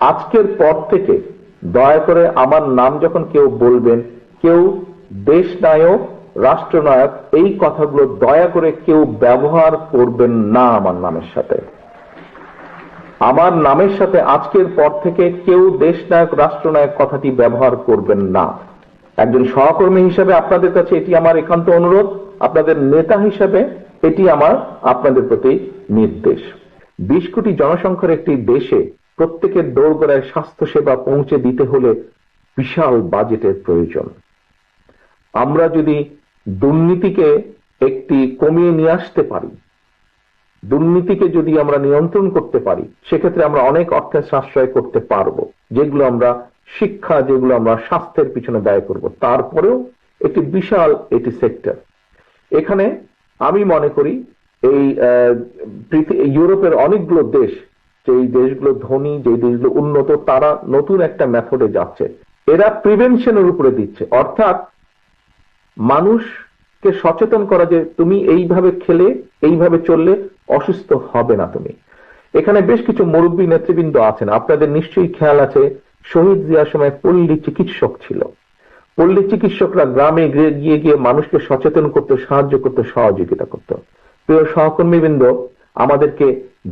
আজকের পর থেকে দয়া করে আমার নাম যখন কেউ বলবেন, কেউ দেশ নায়ক রাষ্ট্রনায়ক, এই কথাগুলো দয়া করে কেউ ব্যবহার করবেন না আমার নামের সাথে। আমার নামের সাথে আজকের পর থেকে কেউ দেশ নায়ক রাষ্ট্রনায়ক কথাটি ব্যবহার করবেন না। একজন সহকর্মী হিসেবে আপনাদের কাছে এটি আমার একান্ত অনুরোধ, আপনাদের নেতা হিসেবে এটি আমার, আপনাদের প্রতি নির্দেশ। বিশ কোটি জনসংখ্যার একটি দেশে প্রত্যেকের দোরগোড়ায় স্বাস্থ্যসেবা পৌঁছে দিতে হলে বিশাল বাজেটের প্রয়োজন। আমরা যদি দুর্নীতিকে একটি কমিয়ে নিয়ে আসতে পারি, দুর্নীতিকে যদি আমরা নিয়ন্ত্রণ করতে পারি, সেক্ষেত্রে আমরা অনেক অর্থের সাশ্রয় করতে পারব, যেগুলো আমরা শিক্ষা, যেগুলো আমরা স্বাস্থ্যের পিছনে ব্যয় করব। তারপরেও একটি বিশাল এটি সেক্টর। এখানে আমি মনে করি এই ইউরোপের অনেকগুলো দেশ যেই দেশগুলো ধনী যে দেশগুলো উন্নত, তারা নতুন একটা মেথডে যাচ্ছে। এরা প্রিভেনশনের উপরে দিচ্ছে। অর্থাৎ মানুষকে সচেতন করা যে তুমি এইভাবে খেলে, এইভাবে চললে অসুস্থ হবে না তুমি। এখানে বেশ কিছু মুরব্বী নেতৃবৃন্দ আছেন। আপনাদের নিশ্চয়ই খেয়াল আছে, শহীদ জিয়ার সময় পল্লী চিকিৎসক ছিল। পল্লী চিকিৎসকরা গ্রামে গিয়ে গিয়ে গিয়ে মানুষকে সচেতন করতে, সাহায্য করতে, সহযোগিতা করত। প্রিয় সহকর্মীবৃন্দ আমাদেরকে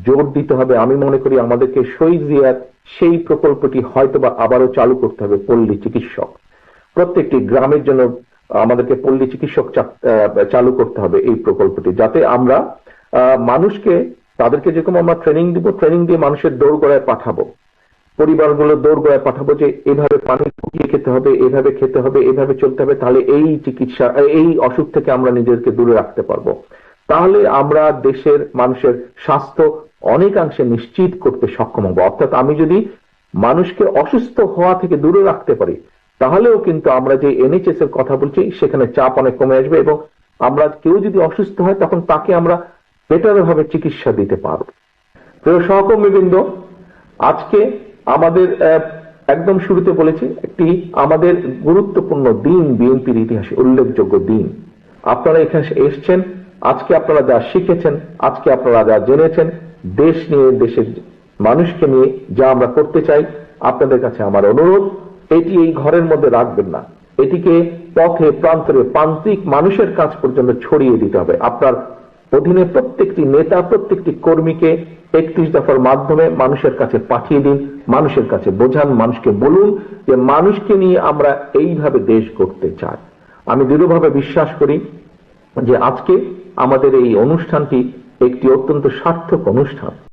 জোর দিতে হবে। আমি মনে করি আমাদেরকে শহীদ জিয়ার সেই প্রকল্পটি হয়তোবা আবারও চালু করতে হবে পল্লী চিকিৎসক। প্রত্যেকটি গ্রামের জন্য আমাদেরকে পল্লী চিকিৎসক চালু করতে হবে এই প্রকল্পটি, যাতে আমরা মানুষকে তাদেরকে যেরকম আমরা ট্রেনিং দিব ট্রেনিং দিয়ে মানুষের দৌড়গড়ায় পাঠাবো। পরিবারগুলো দৌড়গড়ায় পাঠাবো যে, এভাবে পানি ফুটিয়ে খেতে হবে, এভাবে খেতে হবে, এভাবে চলতে হবে, তাহলে এই চিকিৎসা, এই অসুখ থেকে আমরা নিজেদেরকে দূরে রাখতে পারব। তাহলে আমরা দেশের মানুষের স্বাস্থ্য অনেকাংশে নিশ্চিত করতে সক্ষম হব। অর্থাৎ আমি যদি মানুষকে অসুস্থ হওয়া থেকে দূরে রাখতে পারি, তাহলেও কিন্তু আমরা যে এনএইচএস এর কথা বলছি, সেখানে চাপ অনেক কমে আসবে এবং আমরা কেউ যদি অসুস্থ হয়, তখন তাকে আমরা বেটার ভাবে চিকিৎসা দিতে পারব। প্রিয় সহকর্মীবৃন্দ, আজকে আমাদের একদম শুরুতে বলেছি, একটি আমাদের গুরুত্বপূর্ণ দিন, বিএনপির ইতিহাসে উল্লেখযোগ্য দিন। আপনারা এখানে এসছেন আজকে আপনারা যা শিখেছেন, আজকে আপনারা যা জেনেছেন, দেশ নিয়ে, দেশের মানুষকে নিয়ে যা আমরা করতে চাই, আপনাদের কাছে আমার অনুরোধ, এটি এই ঘরের মধ্যে রাখবেন না। এটিকে পথে, প্রান্তরে, প্রান্তিক মানুষের কাছ পর্যন্ত ছড়িয়ে দিতে হবে। আপনার অধীনে প্রত্যেকটি নেতা, প্রত্যেকটি কর্মীকে একত্রিশ দফার মাধ্যমে মানুষের কাছে পাঠিয়ে দিন, মানুষের কাছে বোঝান, মানুষকে বলুন যে মানুষকে নিয়ে আমরা এইভাবে দেশ করতে চাই। আমি দৃঢ়ভাবে বিশ্বাস করি যে আজকে আমাদের এই অনুষ্ঠানটি একটি অত্যন্ত সার্থক অনুষ্ঠান।